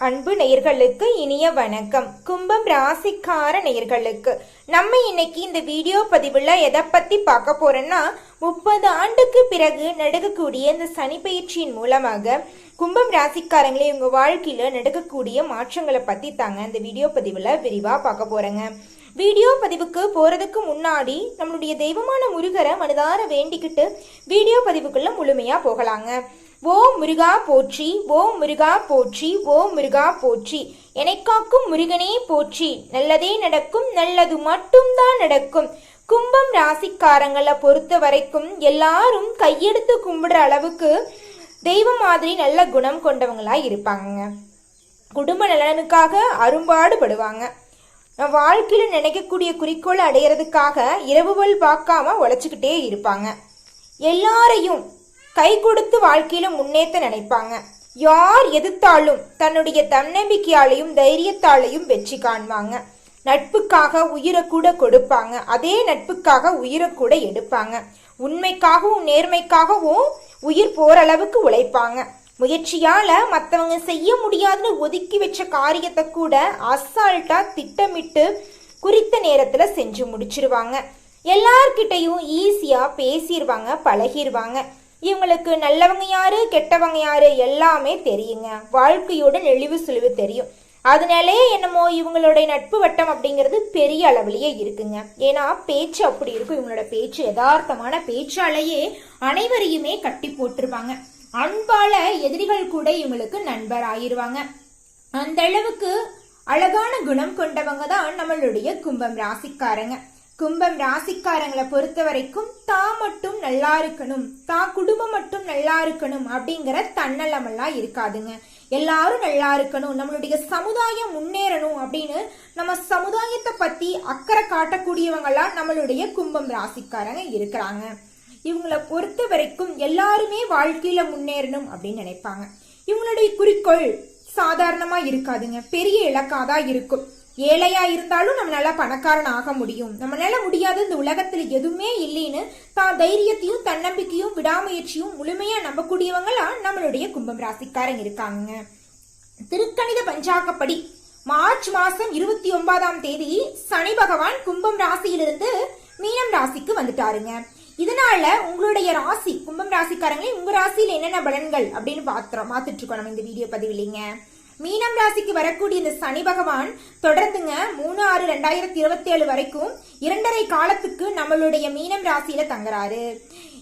அன்பு நேயர்களுக்கு இனிய வணக்கம். கும்பம் ராசிக்கார நேயர்களுக்கு நம்ம இன்னைக்கு இந்த வீடியோ பதிவுல எதை பத்தி பார்க்க போறோம்னா முப்பது ஆண்டுக்கு பிறகு நடக்கக்கூடிய இந்த சனி பயிற்சியின் மூலமாக கும்பம் ராசிக்காரங்களே உங்க வாழ்க்கையில நடக்கக்கூடிய மாற்றங்களை பத்தி தாங்க இந்த வீடியோ பதிவுல விரிவா பார்க்க போறேங்க. வீடியோ பதிவுக்கு போறதுக்கு முன்னாடி நம்மளுடைய தெய்வமான முருகரை மனதார வேண்டிக்கிட்டு வீடியோ பதிவுக்குள்ள முழுமையா போகலாங்க. ஓ முருகா போற்றி ஓ முருகா போற்றி ஓ முருகா போற்றி. எனைக்காக்கும் முருகனே போற்றி நல்லதே நடக்கும் நல்லது மட்டும்தான் நடக்கும். கும்பம் ராசிக்காரங்களை பொறுத்த வரைக்கும் எல்லாரும் கையெடுத்து கும்பிடுற அளவுக்கு தெய்வம் மாதிரி நல்ல குணம் கொண்டவங்களா இருப்பாங்க குடும்ப நலனுக்காக அரும்பாடுபடுவாங்க. வாழ்க்கையில் நினைக்கக்கூடிய குறிக்கோளை அடையிறதுக்காக இரவுகள் பார்க்காம உழைச்சிக்கிட்டே இருப்பாங்க. எல்லாரையும் கை கொடுத்து வாழ்க்கையில முன்னேற்ற நினைப்பாங்க. யார் எதிர்த்தாலும் தன்னுடைய தன்னம்பிக்கையாலையும் தைரியத்தாலையும் வெற்றி காண்பாங்க. நட்புக்காக உயிரை கூட கொடுப்பாங்க. அதே நட்புக்காக உயிரை கூட எடுப்பாங்க. உண்மைக்காகவும் நேர்மைக்காகவும் உயிர் போற அளவுக்கு உழைப்பாங்க. முயற்சியால மற்றவங்க செய்ய முடியாதுன்னு ஒதுக்கி வச்ச காரியத்தை கூட அசால்ட்டா திட்டமிட்டு குறித்த நேரத்துல செஞ்சு முடிச்சிருவாங்க. எல்லார்கிட்டையும் ஈஸியா பேசிடுவாங்க பழகிடுவாங்க இவங்களுக்கு நல்லவங்க யாரு கெட்டவங்க யாரு எல்லாமே தெரியுங்க. வாழ்க்கையோட நெளிவு சுழிவு தெரியும். அதனாலேயே என்னமோ இவங்களுடைய நட்பு வட்டம் அப்படிங்கிறது பெரிய அளவுலேயே இருக்குங்க. ஏன்னா பேச்சு அப்படி இருக்கும். இவங்களோட பேச்சு யதார்த்தமான பேச்சாலேயே அனைவரையுமே கட்டி போட்டிருப்பாங்க அன்பால எதிரிகள் கூட இவங்களுக்கு நண்பர் ஆயிருவாங்க அந்த அளவுக்கு அழகான குணம் கொண்டவங்க தான் நம்மளுடைய கும்பம் ராசிக்காரங்க. கும்பம் ராசிக்காரங்களை பொறுத்த வரைக்கும் தான் மட்டும் நல்லா இருக்கணும் தான் குடும்பம் மட்டும் நல்லா இருக்கணும் அப்படிங்கிற தன்னலமெல்லாம் இருக்காதுங்க. எல்லாரும் நல்லா இருக்கணும் நம்மளுடைய சமுதாயம் முன்னேறணும் அப்படின்னு நம்ம சமுதாயத்தை பத்தி அக்கறை காட்டக்கூடியவங்கெல்லாம் நம்மளுடைய கும்பம் ராசிக்காரங்க இருக்கிறாங்க. இவங்களை பொறுத்த வரைக்கும் எல்லாருமே வாழ்க்கையில முன்னேறணும் அப்படின்னு நினைப்பாங்க. இவங்களுடைய குறிக்கோள் சாதாரணமா இருக்காதுங்க பெரிய இலக்காதான் இருக்கும். ஏழையா இருந்தாலும் நம்மளால பணக்காரன் ஆக முடியும். நம்மளால முடியாத இந்த உலகத்துல எதுவுமே இல்லைன்னு தான் தைரியத்தையும் தன்னம்பிக்கையும் விடாமுயற்சியும் முழுமையா நம்பக்கூடியவங்களா நம்மளுடைய கும்பம் ராசிக்காரங்க இருக்காங்க திருக்கணித பஞ்சாக்கப்படி மார்ச் மாசம் இருபத்தி ஒன்பதாம் தேதி சனி பகவான் கும்பம் ராசியிலிருந்து மீனம் ராசிக்கு வந்துட்டாருங்க. இதனால உங்களுடைய ராசி கும்பம் ராசிக்காரங்களே உங்க ராசியில என்னென்ன பலன்கள் அப்படின்னு பாத்துறோம் பார்த்துட்டு இருக்கோம் நம்ம இந்த வீடியோ பதிவு இல்லைங்க மீனம் ராசிக்கு வரக்கூடிய இந்த சனி பகவான் தொடர்ந்துங்க மூணு ஆறு ரெண்டாயிரத்தி இருபத்தி ஏழு வரைக்கும் இரண்டரை காலத்துக்கு நம்மளுடைய மீனம் ராசியில தங்குறாரு.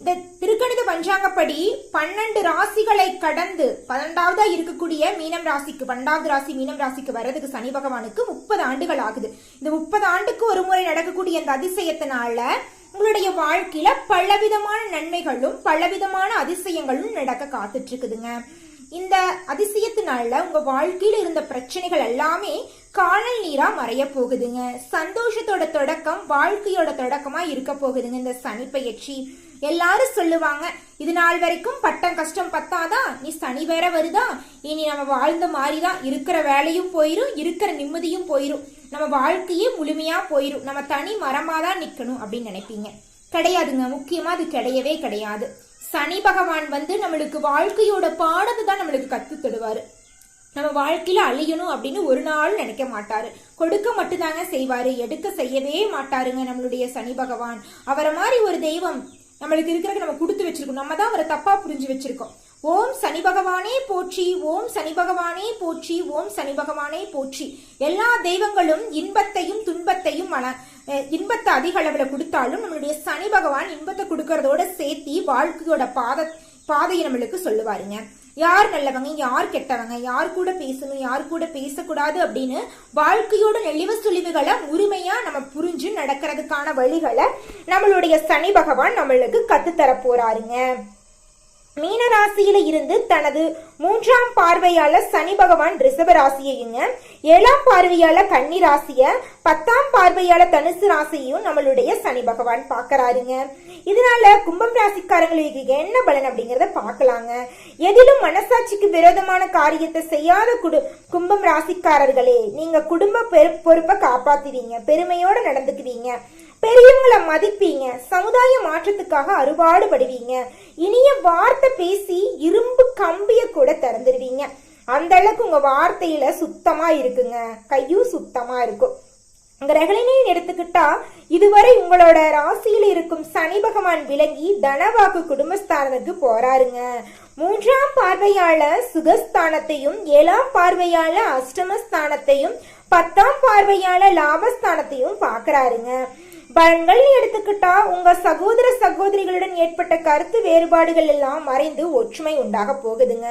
இந்த திருக்கணித பஞ்சாங்கப்படி பன்னெண்டு ராசிகளை கடந்து பன்னெண்டாவதா இருக்கக்கூடிய மீனம் ராசிக்கு பன்னெண்டாவது ராசி மீனம் ராசிக்கு வர்றதுக்கு சனி பகவானுக்கு முப்பது ஆண்டுகள் ஆகுது. இந்த முப்பது ஆண்டுக்கு ஒரு முறை நடக்கக்கூடிய இந்த அதிசயத்தினால உங்களுடைய வாழ்க்கையில பலவிதமான நன்மைகளும் பலவிதமான அதிசயங்களும் நடக்க காத்துட்டு இருக்குதுங்க. இந்த அதிசயத்தினால உங்க வாழ்க்கையில இருந்த பிரச்சனைகள் எல்லாமே காணல் நீரா மறைய போகுதுங்க. சந்தோஷத்தோட தொடக்கம் வாழ்க்கையோட தொடக்கமா இருக்க போகுதுங்க இந்த சனி பயிற்சி. எல்லாரும் சொல்லுவாங்க இது நாள் வரைக்கும் பட்டம் கஷ்டம் பத்தாதான் நீ சனி வேற வருதா? இனி நம்ம வாழ்ந்த மாதிரிதான் இருக்கிற வேலையும் போயிரும் இருக்கிற நிம்மதியும் போயிரும். நம்ம வாழ்க்கையே முழுமையா போயிரும். நம்ம தனி மரமா தான் நிக்கணும் அப்படின்னு நினைப்பீங்க. கிடையாதுங்க. முக்கியமா அது கிடையவே கிடையாது. சனி பகவான் வந்து நம்மளுக்கு வாழ்க்கையோட பாடத்தை தான் நம்மளுக்கு கற்று தருவாரு. நம்ம வாழ்க்கையில அழியணும் அப்படின்னு ஒரு நாள் நினைக்க மாட்டாரு. கொடுக்க மட்டும்தாங்க செய்வாரு. எடுக்க செய்யவே மாட்டாருங்க நம்மளுடைய சனி பகவான். அவரை மாதிரி ஒரு தெய்வம் நம்மளுக்கு இருக்கிறத நம்ம கொடுத்து வச்சிருக்கோம். நம்ம தான் அவரை தப்பா புரிஞ்சு வச்சிருக்கோம். ஓம் சனி பகவானே போற்றி ஓம் சனி பகவானே போற்றி ஓம் சனி பகவானே போற்றி. எல்லா தெய்வங்களும் இன்பத்தையும் துன்பத்தையும் மன இன்பத்தை அதிக அளவில் கொடுத்தாலும் நம்மளுடைய சனி பகவான் இன்பத்தை கொடுக்கறதோட சேர்த்தி வாழ்க்கையோட பாத பாதையை நம்மளுக்கு சொல்லுவாருங்க. யார் நல்லவங்க யார் கெட்டவங்க யார் கூட பேசணும் யார் கூட பேசக்கூடாது அப்படின்னு வாழ்க்கையோட நெளிவு சுழிவுகளை உரிமையா நம்ம புரிஞ்சு நடக்கிறதுக்கான வழிகளை நம்மளுடைய சனி பகவான் நம்மளுக்கு கத்துத்தர போறாருங்க. மீன ராசியில இருந்து தனது மூன்றாம் பார்வையால சனி பகவான் ரிஷப ராசியையுங்க ஏழாம் பார்வையால கன்னி ராசிய பத்தாம் பார்வையால தனுசு ராசியையும் நம்மளுடைய சனி பகவான் பாக்குறாருங்க இதனால கும்பம் ராசிக்காரங்களுக்கு என்ன பலன் அப்படிங்கறத பார்க்கலாங்க. எதிலும் மனசாட்சிக்கு விரோதமான காரியத்தை செய்யாத குடு கும்பம் ராசிக்காரர்களே நீங்க குடும்ப பொறுப்பை காப்பாத்துவீங்க பெருமையோட நடந்துக்குவீங்க. பெரியவங்களை மதிப்பீங்க. சமுதாய மாற்றத்துக்காக அறுபாடுபடுவீங்க. இனிய வார்த்தை பேசி இரும்பு கம்பிய கூட திறந்துருவீங்க. அந்த அளவுக்கு உங்க வார்த்தையில சுத்தமா இருக்குங்க. கையும் சுத்தமா இருக்கும். உங்க ரகலினையும் எடுத்துக்கிட்டா இதுவரை உங்களோட ராசியில் இருக்கும் சனி பகவான் விலகி தனவாக்கு குடும்பஸ்தானத்துக்கு போறாருங்க. மூன்றாம் பார்வையால சுகஸ்தானத்தையும் ஏழாம் பார்வையால அஷ்டமஸ்தானத்தையும் பத்தாம் பார்வையால லாபஸ்தானத்தையும் பாக்குறாருங்க பலன்கள் எடுத்துக்கிட்டா உங்க சகோதர சகோதரிகளுடன் ஏற்பட்ட கருத்து வேறுபாடுகள் எல்லாம் மறைந்து ஒற்றுமை உண்டாக போகுதுங்க.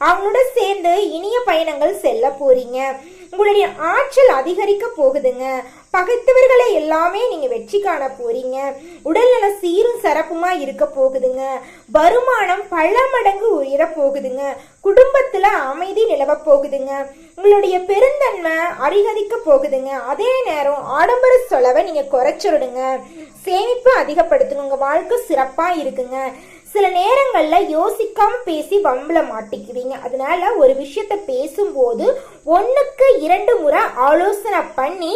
அவங்களோட சேர்ந்து இனிய பயணங்கள் செல்ல போறீங்க. உங்களுடைய ஆற்றல் அதிகரிக்க போகுதுங்க. பகைத்தவர்களை எல்லாமே நீங்க வெற்றி காண போறீங்க. உடல்நல சீரும் சிறப்புமா இருக்க போகுதுங்க. வருமானம் பல மடங்கு உயர போகுதுங்க. குடும்பத்துல அமைதி நிலவ போகுதுங்க. உங்களுடைய பெருந்தன்மை அதிகரிக்க போகுதுங்க. அதே நேரம் ஆடம்பர செலவை நீங்க குறைச்சிடுங்க சேமிப்பு அதிகப்படுத்துங்க உங்க வாழ்க்கை சிறப்பா இருக்குங்க. சில நேரங்களில் யோசிக்காம பேசி வம்பல மாட்டிக்குவீங்க. அதனால ஒரு விஷயத்த பேசும்போது ஒன்றுக்கு இரண்டு முறை ஆலோசனை பண்ணி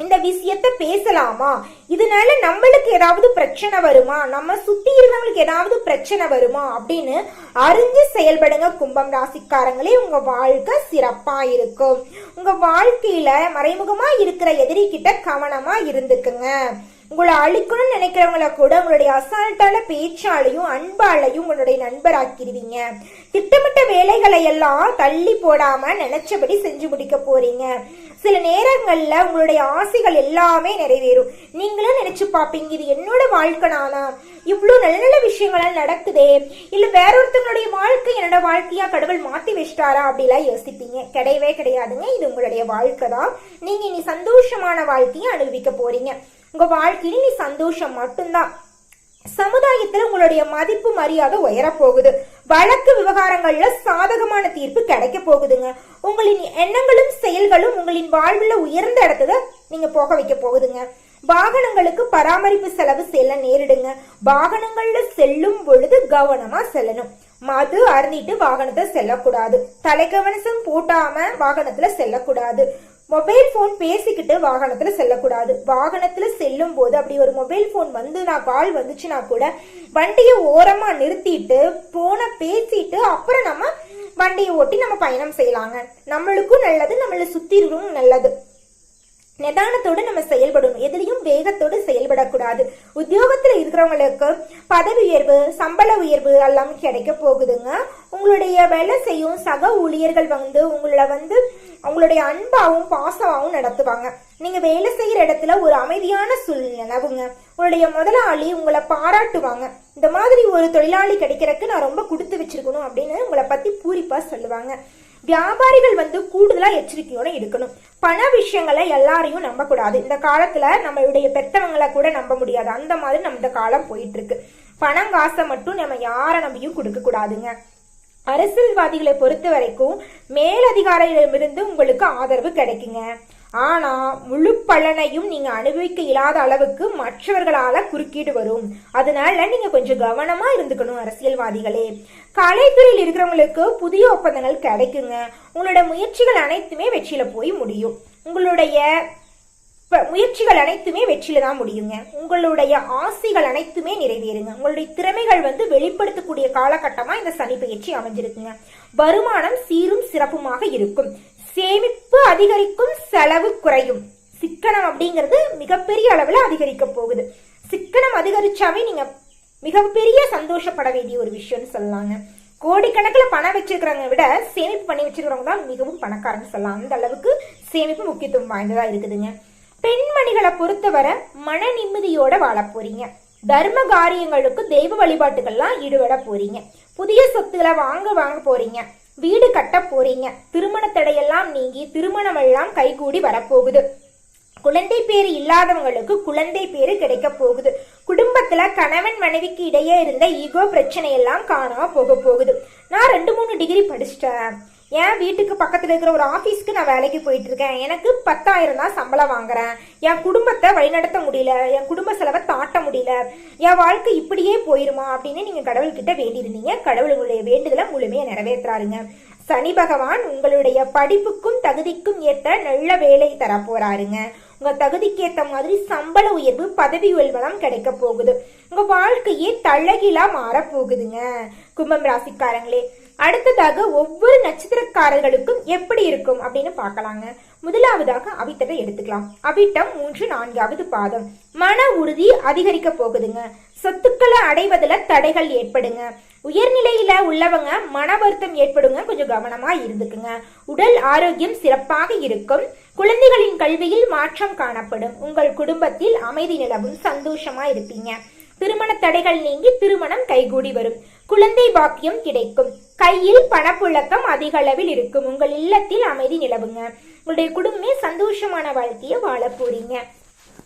இந்த விஷயத்த பேசலாமா? இதனால நம்மளுக்கு ஏதாவது பிரச்சனை வருமா? நம்ம சுத்தி இருக்கிறவங்களுக்கு ஏதாவது பிரச்சனை வருமா? அப்படின்னு அறிஞ்சு செயல்படுங்க கும்பம் ராசிக்காரங்களே. உங்க வாழ்க்கை சிறப்பா இருக்கும். உங்க வாழ்க்கையில மறைமுகமா இருக்கிற எதிரி கிட்ட கவனமா இருந்துக்குங்க. உங்களை அழிக்கணும்னு நினைக்கிறவங்கள கூட உங்களுடைய அசால்ட்டான பேச்சாலையும் அன்பாலையும் உங்களுடைய நண்பராக்கிடுவீங்க. திட்டமிட்ட வேலைகளை எல்லாம் தள்ளி போடாம நினைச்சபடி செஞ்சு முடிக்க போறீங்க. சில நேரங்கள்ல உங்களுடைய ஆசைகள் எல்லாமே நிறைவேறும். நீங்களும் நினைச்சு பாப்பீங்க இது என்னோட வாழ்க்கை நானா? இவ்வளவு நல்ல நல்ல விஷயங்கள்லாம் நடக்குதே. இல்ல வேற ஒருத்தவங்களுடைய வாழ்க்கை என்னோட வாழ்க்கையா கடவுள் மாத்தி வச்சிட்டாரா அப்படிலாம் யோசிப்பீங்க. கிடையவே கிடையாதுங்க. இது உங்களுடைய வாழ்க்கை தான். நீங்க இனி சந்தோஷமான வாழ்க்கையை அனுபவிக்க போறீங்க. உங்க வாழ்க்கையில நீ சந்தோஷம் மட்டும்தான். சமுதாயத்துல உங்களுடைய மதிப்பு மரியாதை உயரப் போகுது வழக்கு விவகாரங்கள்ல சாதகமான தீர்ப்பு கிடைக்க போகுதுங்க. உங்களின் எண்ணங்களும் செயல்களும் உங்களின் வாழ்வுல உயர்ந்த இடத்துல நீங்க போக வைக்க போகுதுங்க. வாகனங்களுக்கு பராமரிப்பு செலவு செல்ல நேரிடுங்க. வாகனங்கள்ல செல்லும் பொழுது கவனமா செல்லணும். மது அருந்திட்டு வாகனத்தை செல்லக்கூடாது. தலைக்கவனசம் போட்டாம வாகனத்துல செல்லக்கூடாது. மொபைல் ஃபோன் பேசிக்கிட்டு வாகனத்துல செல்லக்கூடாது. வாகனத்துல செல்லும் போது அப்படி ஒரு மொபைல் ஃபோன் வந்து நான் கால் வந்துச்சுன்னா கூட வண்டியை ஓரமா நிறுத்திட்டு போன பேசிட்டு அப்புறம் நம்ம வண்டியை ஓட்டி நம்ம பயணம் செய்யலாங்க. நம்மளுக்கும் நல்லது நம்மளை சுற்றி இருக்கவும் நல்லது. நிதானத்தோடு நம்ம செயல்படணும். எதுலையும் வேகத்தோடு செயல்படக்கூடாது. உத்தியோகத்தில் இருக்கிறவங்களுக்கு பதவி உயர்வு சம்பள உயர்வு எல்லாம் கிடைக்க போகுதுங்க. உங்களுடைய வேலை செய்யும் சக ஊழியர்கள் வந்து உங்களை வந்து அவங்களுடைய அன்பாவும் பாசமாவும் நடத்துவாங்க. நீங்க வேலை செய்யற இடத்துல ஒரு அமைதியான சூழ்நிலை நிலவுங்க. உங்களுடைய முதலாளி உங்களை பாராட்டுவாங்க. இந்த மாதிரி ஒரு தொழிலாளி கிடைக்கிறதுக்கு நான் ரொம்ப கொடுத்து வச்சிருக்கணும் அப்படின்னு உங்களை பத்தி பூரிப்பா சொல்லுவாங்க. வியாபாரிகள் வந்து கூடுதலா எச்சரிக்கையோட இருக்கணும். பண விஷயங்களை எல்லாரையும் நம்பக்கூடாது. இந்த காலத்துல நம்மளுடைய பெத்தவங்களை கூட நம்ப முடியாது. அந்த மாதிரி நம்ம இந்த காலம் போயிட்டு இருக்கு. பணம் காசை மட்டும் நம்ம யாரை நம்பியும் கொடுக்க கூடாதுங்க அரசியல்வாதிகளை பொறுத்த வரைக்கும் மேலதிகாரியிடமிருந்து உங்களுக்கு ஆதரவு கிடைக்குங்க. ஆனா முழு பலனையும் நீங்க அனுபவிக்க இல்லாத அளவுக்கு மற்றவர்களால குறுக்கீடு வரும். அதனால நீங்க கொஞ்சம் கவனமா இருந்துக்கணும் அரசியல்வாதிகளே. கலைத்துறையில் இருக்கிறவங்களுக்கு புதிய ஒப்பந்தங்கள் கிடைக்குங்க. உங்களோட முயற்சிகள் அனைத்துமே வெற்றியில போய் முடியும். உங்களுடைய முயற்சிகள் அனைத்துமே வெற்றியில தான் முடியுங்க. உங்களுடைய ஆசைகள் அனைத்துமே நிறைவேறுங்க. உங்களுடைய திறமைகள் வந்து வெளிப்படுத்தக்கூடிய காலகட்டமா இந்த சனி பயிற்சி அமைஞ்சிருக்குங்க. வருமானம் சீரும் சிறப்புமாக இருக்கும். சேமிப்பு அதிகரிக்கும் செலவு குறையும். சிக்கனம் அப்படிங்கிறது மிகப்பெரிய அளவுல அதிகரிக்க போகுது. சிக்கனம் அதிகரிச்சாவே நீங்க மிகப்பெரிய சந்தோஷப்பட வேண்டிய ஒரு விஷயம்னு சொல்லலாங்க. கோடிக்கணக்கில் பணம் வச்சிருக்கிறவங்க விட சேமிப்பு பண்ணி வச்சிருக்கிறவங்க தான் மிகவும் பணக்காரன்னு சொல்லலாம். அந்த அளவுக்கு சேமிப்பு முக்கியத்துவம் வாய்ந்ததா இருக்குதுங்க. பெண்மணிகளை பொறுத்தவரை மன நிம்மதியோட வாழ போறீங்க. தர்ம காரியங்களுக்கு தெய்வ வழிபாட்டுகள்லாம் ஈடுபட போறீங்க. புதிய சொத்துக்களை வாங்க வாங்க போறீங்க. வீடு கட்ட போறீங்க. திருமண தடையெல்லாம் நீங்கி திருமணம் எல்லாம் கைகூடி வரப்போகுது. குழந்தை பேரு இல்லாதவங்களுக்கு குழந்தை பேரு கிடைக்க போகுது. குடும்பத்துல கணவன் மனைவிக்கு இடையே இருந்த ஈகோ பிரச்சனை எல்லாம் காணாம போக போகுது. நான் ரெண்டு மூணு டிகிரி படிச்சிட்டேன். என் வீட்டுக்கு பக்கத்துல இருக்கிற ஒரு ஆபீஸ்க்கு நான் வேலைக்கு போயிட்டு இருக்கேன் எனக்கு பத்தாயிரம் தான் சம்பளம் வாங்குறேன். என் குடும்பத்தை வழிநடத்த முடியல. என் குடும்ப செலவை தாட்ட முடியல. என் வாழ்க்கை இப்படியே போயிருமா அப்படின்னு நீங்க கடவுள்கிட்ட வேண்டியிருந்தீங்க. கடவுள் உங்களுடைய வேண்டுதலை முழுமையாக நிறைவேற்றுறாருங்க. சனி பகவான் உங்களுடைய படிப்புக்கும் தகுதிக்கும் ஏத்த நல்ல வேலை தர போறாருங்க உங்க தகுதிக்கு ஏத்த மாதிரி சம்பள உயர்வு பதவி உயர்வெல்லாம் கிடைக்க போகுது. உங்க வாழ்க்கையே தழகிலா மாற போகுதுங்க கும்பம் ராசிக்காரங்களே அடுத்ததாக ஒவ்வொரு நட்சத்திரக்காரர்களுக்கும் எப்படி இருக்கும் அப்படின்னு பார்க்கலாங்க. முதலாவதாக அவிட்டத்தை எடுத்துக்கலாம். அவிட்டம் மூன்று நான்காவது பாதம். மன உறுதி அதிகரிக்க போகுதுங்க. சொத்துக்களை அடைவதுல தடைகள் ஏற்படுங்க. உயர்நிலையில உள்ளவங்க மன வருத்தம் ஏற்படுங்க. கொஞ்சம் கவனமா இருந்துக்குங்க. உடல் ஆரோக்கியம் சிறப்பாக இருக்கும். குழந்தைகளின் கல்வியில் மாற்றம் காணப்படும். உங்கள் குடும்பத்தில் அமைதி நிலவும் சந்தோஷமா இருப்பீங்க. திருமண தடைகள் நீங்கி திருமணம் கைகூடி வரும். குழந்தை பாக்கியம் கிடைக்கும். கையில் பணப்புழக்கம் அதிக அளவில் இருக்கும். உங்கள் இல்லத்தில் அமைதி நிலவுங்க. உங்களுடைய குடும்பமே சந்தோஷமான வாழ்க்கையை வாழ போறீங்க.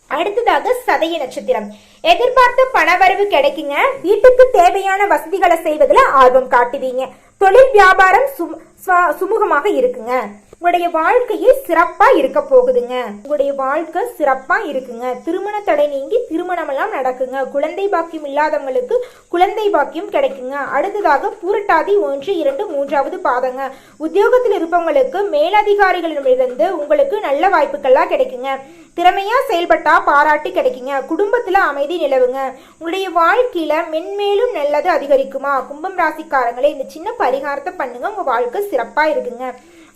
அடுத்ததாக சதய நட்சத்திரம். எதிர்பார்த்த பணவரவு கிடைக்குங்க. வீட்டுக்கு தேவையான வசதிகளை செய்வதில் ஆர்வம் காட்டுவீங்க. தொழில் வியாபாரம் சுவா- சுமூகமாக இருக்குங்க. உங்களுடைய வாழ்க்கையே சிறப்பா இருக்க போகுதுங்க. உங்களுடைய வாழ்க்கை சிறப்பா இருக்குங்க. திருமண தடை நீங்கி திருமணம் எல்லாம் நடக்குங்க. குழந்தை பாக்கியம் இல்லாதவங்களுக்கு குழந்தை பாக்கியம் கிடைக்குங்க. அடுத்ததாக பூரட்டாதி ஒன்று இரண்டு மூன்றாவது பாதங்க. உத்தியோகத்தில் இருப்பவங்களுக்கு மேலதிகாரிகளிடமிருந்து உங்களுக்கு நல்ல வாய்ப்புகள்லாம் கிடைக்குங்க. திறமையா செயல்பட்டா பாராட்டு கிடைக்குங்க. குடும்பத்துல அமைதி நிலவுங்க. உங்களுடைய வாழ்க்கையில மென்மேலும் நல்லது அதிகரிக்குமா? கும்பம் ராசிக்காரங்களே இந்த சின்ன பரிகாரத்தை பண்ணுங்க. உங்க வாழ்க்கை சிறப்பா இருக்குங்க.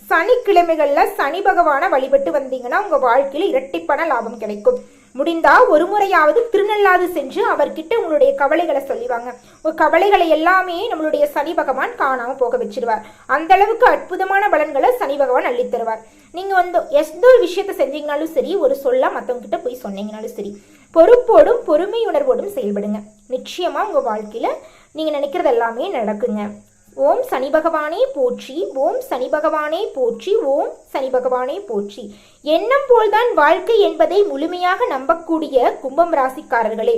சனிக்கிழமைகளில் சனி பகவானை வழிபட்டு வந்தீங்கன்னா உங்க வாழ்க்கையில் இரட்டிப்பான லாபம் கிடைக்கும். முடிந்தா ஒரு முறையாவது திருநள்ளாது சென்று அவர்கிட்ட உங்களுடைய கவலைகளை சொல்லிவாங்க. உங்க கவலைகளை எல்லாமே நம்மளுடைய சனி பகவான் காணாம போக வச்சிருவார். அந்த அளவுக்கு அற்புதமான பலன்களை சனி பகவான் அள்ளித் தருவார். நீங்க வந்து எந்த ஒரு விஷயத்த செஞ்சீங்கனாலும் சரி ஒரு சொல்ல மத்தவங்க கிட்ட போய் சொன்னீங்கனாலும் சரி பொறுப்போடும் பொறுமை உணர்வோடும் செயல்படுங்க. நிச்சயமா உங்க வாழ்க்கையில நீங்க நினைக்கிறது எல்லாமே நடக்குங்க. ஓம் சனி பகவானே போற்றி ஓம் சனி பகவானே போற்றி ஓம் சனி பகவானே போற்றி. எண்ணம் போல்தான் வாழ்க்கை என்பதை முழுமையாக நம்பக்கூடிய கும்பம் ராசிக்காரர்களே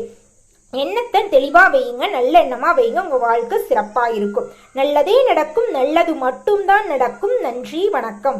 எண்ணத்தை தெளிவாக வையுங்க நல்ல எண்ணமாக வையுங்க உங்கள் வாழ்க்கை சிறப்பாக இருக்கும். நல்லதே நடக்கும் நல்லது மட்டும்தான் நடக்கும். நன்றி வணக்கம்.